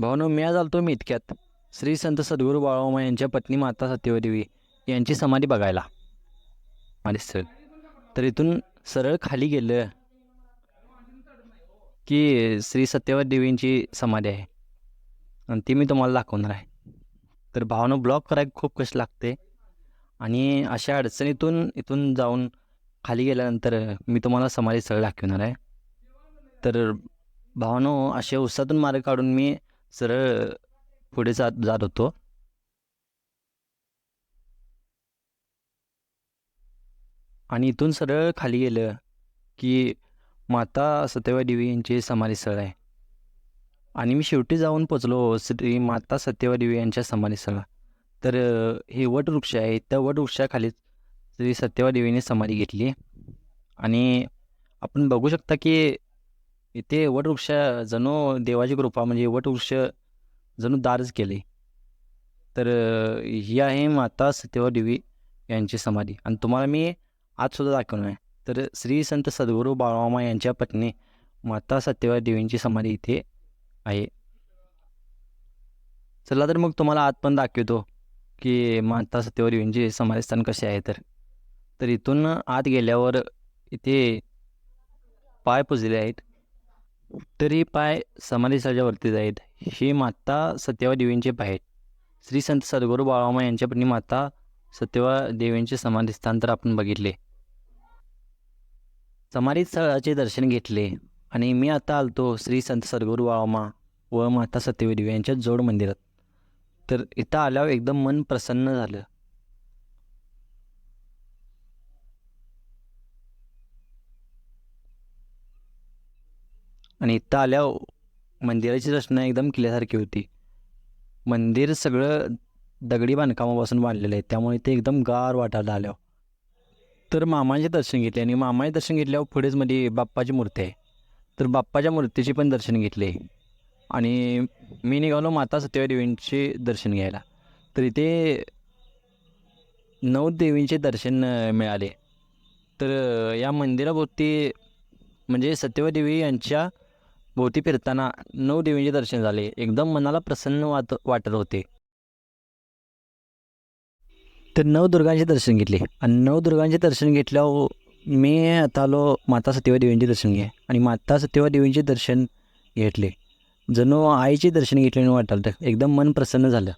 भावनो मी आज आलतो मी इतक्यात श्री संत सद्गुरू बाळोमा यांच्या पत्नी माता सत्यवदेवी यांची समाधी बघायला. आणि सर. तर इथून सरळ खाली गेलं की श्री सत्यवत देवींची समाधी आहे. आणि ती मी तुम्हाला दाखवणार आहे. तर भावनं ब्लॉक करायला खूप कष्ट लागते. आणि अशा अडचणीतून इथून जाऊन खाली गेल्यानंतर मी तुम्हाला समाधी स्थळ दाखवणार आहे. तर भावनो अशा उसातून मार्ग काढून मी सरळ पुढे जात जात होतो. आणि इथून सरळ खाली गेलं की माता सत्यवा देवी यांची समाधी स्थळ आहे. आणि मी शेवटी जाऊन पोचलो श्री माता सत्यवा देवी यांच्या समाधी तर हे वटवृक्ष आहे त्या वटवृक्षाखाली श्री सत्यवा देवीने समाधी घेतली. आणि आपण बघू शकता की इथे वटवृक्ष जणू देवाची कृपा म्हणजे वटवृक्ष जणू दारच केले. तर ही आहे माता सत्यवा देवी यांची समाधी. आणि तुम्हाला मी आजसुद्धा दाखवणार आहे. तर श्री संत सद्गुरू बाळामा यांच्या पत्नी माता सत्यवा देवींची समाधी इथे आहे. चला तर मग तुम्हाला आत पण दाखवतो की माता सत्यवा देवींचे समाधीस्थान कसे आहे तर. तर इथून आत गेल्यावर इथे पाय पुजले आहेत. उत्तरी पाय समाधीस्थळाच्या वरतीच आहेत हे माता सत्यवा देवींचे पाय आहेत. श्री संत सद्गुरू बाळामा यांच्या माता सत्यवा देवींचे समाधीस्थान तर आपण बघितले. समाधी स्थळाचे दर्शन घेतले आणि मी आता आलतो श्री संत सद्गुरू बाळामा व माता सत्यवा देवी यांच्या जोड मंदिरात. तर इथं आल्यावर एकदम मन प्रसन्न झालं. आणि इथं आल्यावर मंदिराची रचना एकदम किल्ल्यासारखी होती. मंदिर सगळं दगडी बांधकामापासून बांधलेलं आहे. त्यामुळे ते एकदम गार वाटायला आल्यावर तर मामाचे दर्शन घेतले आणि मामाचे दर्शन घेतल्यावर पुढेच मध्ये बाप्पाची मूर्ती आहे. तर बाप्पाच्या मूर्तीचे पण दर्शन घेतले. आणि मी निघालो माता सत्यवा देवींचे दर्शन घ्यायला. तर इथे नऊ देवींचे दर्शन मिळाले. तर या मंदिराभोवती म्हणजे सत्यवा देवी यांच्या भोवती फिरताना नऊ देवींचे दर्शन झाले. एकदम मनाला प्रसन्न वाट वाटत होते. तर नवदुर्गांचे दर्शन घेतले. आणि नवदुर्गांचे दर्शन घेतल्यावर मी आता आलो माता सत्यवा देवींचे दर्शन घे आणि माता सत्यवा देवींचे दर्शन घेतले. जणू आईचे दर्शन घेतल्याने वाटालं एकदम मन प्रसन्न झालं.